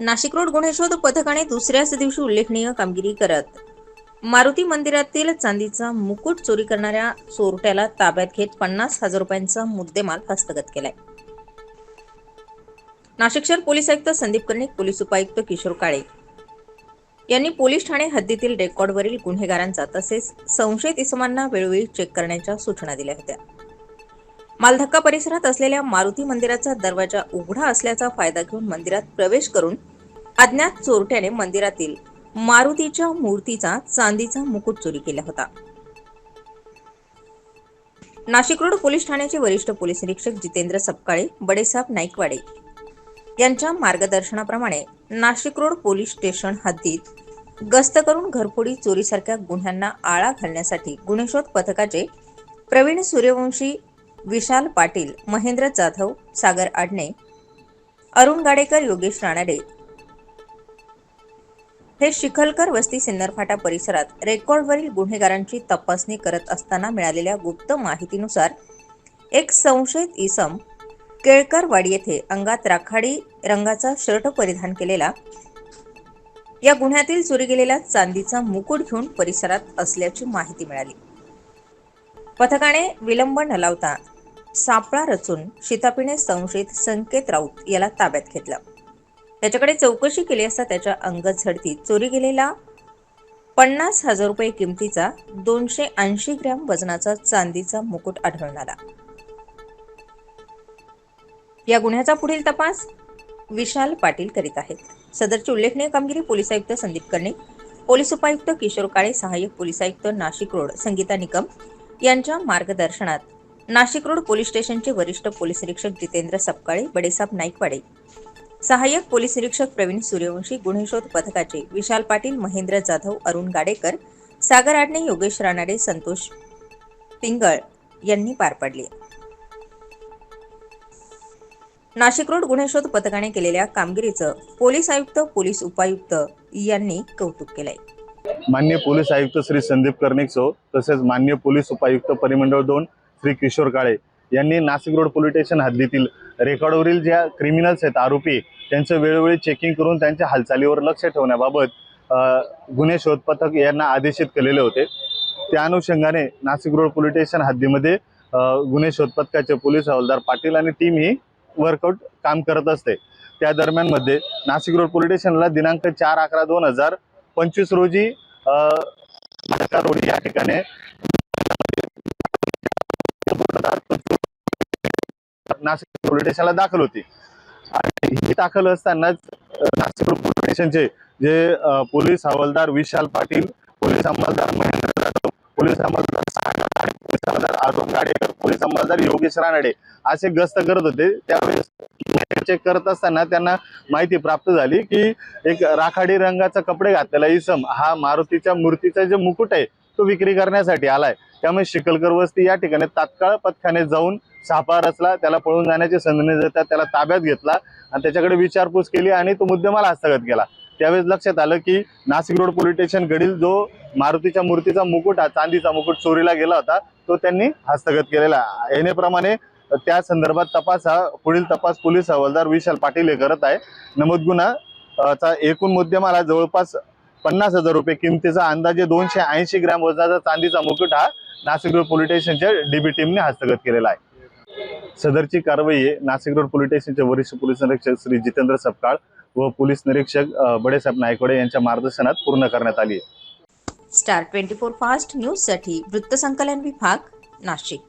Nashik road गुन्हे शोध पथकाने दुसऱ्याच दिवशी उल्लेखनीय कामगिरी करत. मारुती मंदिरातील चांदीचा मुकुट चोरी करणाऱ्या चोरट्याला ताब्यात घेत पन्नास हजार रुपयांचा मुद्देमाल हस्तगत केलाय. नाशिक शहर पोलीस आयुक्त संदीप कर्णिक पोलीस उपायुक्त किशोर काळे यांनी पोलीस ठाणे हद्दीतील रेकॉर्डवरील गुन्हेगारांचा तसेच संशयित इसमांना वेळोवेळी चेक करण्याच्या सूचना दिल्या होत्या. मालधक्का परिसरात असलेल्या मारुती मंदिराचा दरवाजा उघडा असल्याचा फायदा घेऊन मंदिरात प्रवेश करून अज्ञात चोरट्याने मंदिरातील मारुतीच्या मूर्तीचा चांदीचा मुकुट चोरी केला होता. नाशिक रोड पोलीस ठाण्याचे वरिष्ठ पोलीस निरीक्षक जितेंद्र सपकाळे बडेसाहेब नाईकवाडे यांच्या मार्गदर्शनाप्रमाणे नाशिक रोड पोलीस स्टेशन हद्दीत गस्त करून घरफोडी चोरीसारख्या गुन्ह्यांना आळा घालण्यासाठी गुन्हेशोध पथकाचे प्रवीण सूर्यवंशी विशाल पाटील महेंद्र जाधव सागर आडणे अरुण गाडेकर योगेश राणाडे हे शिखलकर वस्ती सिन्नरफाटा परिसरात रेकॉर्डवरील गुन्हेगारांची तपासणी करत असताना मिळालेल्या गुप्त माहितीनुसार एक संशयित इसम केळकरवाडी येथे अंगात राखाडी रंगाचा शर्ट परिधान केलेला या गुन्ह्यातील चोरी गेलेला चांदीचा मुकुट घेऊन परिसरात असल्याची माहिती मिळाली. पथकाने विलंब न लावता सापळा रचून शितापीने संशयित संकेत राऊत याला ताब्यात घेतलं. त्याच्याकडे चौकशी केली असता त्याच्या अंगत झडती चोरी गेलेला पन्नास हजार रुपये किमतीचा दोनशे ऐंशी ग्रॅम वजनाचा चांदीचा मुकुट आढळून आला. या गुन्ह्याचा पुढील तपास विशाल पाटील करीत आहेत. सदरची उल्लेखनीय कामगिरी पोलीस आयुक्त संदीप कर्णिक पोलीस उपायुक्त किशोर काळे सहाय्यक पोलीस आयुक्त नाशिक रोड संगीता निकम यांच्या मार्गदर्शनात नाशिक रोड पोलीस स्टेशनचे वरिष्ठ पोलीस निरीक्षक जितेंद्र सपकाळे बडेसाब नाईकवाडे सहाय्यक पोलीस निरीक्षक प्रवीण सूर्यवंशी गुन्हे शोध पथकाचे विशाल पाटील महेंद्र जाधव अरुण गाडेकर सागर आडणे योगेश रानाडे संतोष पिंगळ यांनी पार पाडली. नाशिक रोड गुन्हे शोध पथकाने केलेल्या कामगिरीचं पोलीस आयुक्त पोलीस उपायुक्त यांनी कौतुक केलंय. मान्य पोलीस आयुक्त श्री संदीप कर्णिकसो तसेच मान्य पोलीस उपायुक्त परिमंडळ दोन श्री किशोर काळे यांनी नाशिक रोड पोलीस स्टेशन हद्दीतील रेकॉर्डवरील ज्या क्रिमिनल्स आहेत आरोपी त्यांचं वेळोवेळी चेकिंग करून त्यांच्या हालचालीवर लक्ष ठेवण्याबाबत गुन्हे शोध पथक यांना आदेशित केलेले होते. त्या अनुषंगाने नाशिक रोड पोलीस स्टेशन हद्दीमध्ये गुन्हे शोध पथकाचे पोलीस हवालदार पाटील आणि टीम ही वर्कआउट काम करत असते. त्या दरम्यानमध्ये नाशिक रोड पोलीस स्टेशनला दिनांक चार अकरा दोन हजार पंचवीस रोजी रोड या ठिकाणी नाशिक पोलीस स्टेशनला दाखल होती. आणि ही दाखल असतानाच नाशिक पोलीस स्टेशनचे जे पोलीस हवालदार विशाल पाटील पोलीस अंमलदार महेंद्र जाधव पोलीस अंमलदार पोलीस अंमलदार अरुण गाडेकर पोलीस अंमलदार योगेश रानडे असे गस्त करत होते. त्यावेळेस चेक करत असताना त्यांना माहिती प्राप्त झाली की एक राखाडी रंगाचा कपडे घातलेला इसम हा मारुतीच्या मूर्तीचा जे मुकुट आहे तो विक्री करण्यासाठी आलाय. त्यामुळे शिकलकर वस्ती या ठिकाणी तात्काळ पथकाने जाऊन सापळा रचला त्याला पळून जाण्याची संधी देतात त्याला ताब्यात घेतला आणि त्याच्याकडे विचारपूस केली आणि तो मुद्देमाल हस्तगत केला. त्यावेळेस लक्षात आलं की नाशिक रोड पोलीस स्टेशन कडील जो मारुतीच्या मूर्तीचा मुकुट हा चांदीचा मुकुट चोरीला गेला होता तो त्यांनी हस्तगत केलेला. येण्याप्रमाणे त्या संदर्भात तपास हा पुढील तपास पोलीस हवालदार विशाल पाटील हे करत आहे. नमूद गुन्हा चा एकूण मुद्देमाल हा जवळपास पन्नास हजार रुपये किमतीचा अंदाजे दोनशे ऐंशी ग्रॅम वजनाचा चांदीचा मुकुट हा नाशिक रोड पोलीस स्टेशनच्या डीबी टीमने हस्तगत केलेला आहे. सदरची कारवाई हे नाशिक रोड पोलीस स्टेशनचे वरिष्ठ पोलीस निरीक्षक श्री जितेंद्र सपकाळ व पोलीस निरीक्षक बडेसाहेब नायकवाडे यांच्या मार्गदर्शनात पूर्ण करण्यात आली आहे. स्टार ट्वेंटी फोर फास्ट न्यूजसाठी वृत्तसंकलन विभाग नाशिक.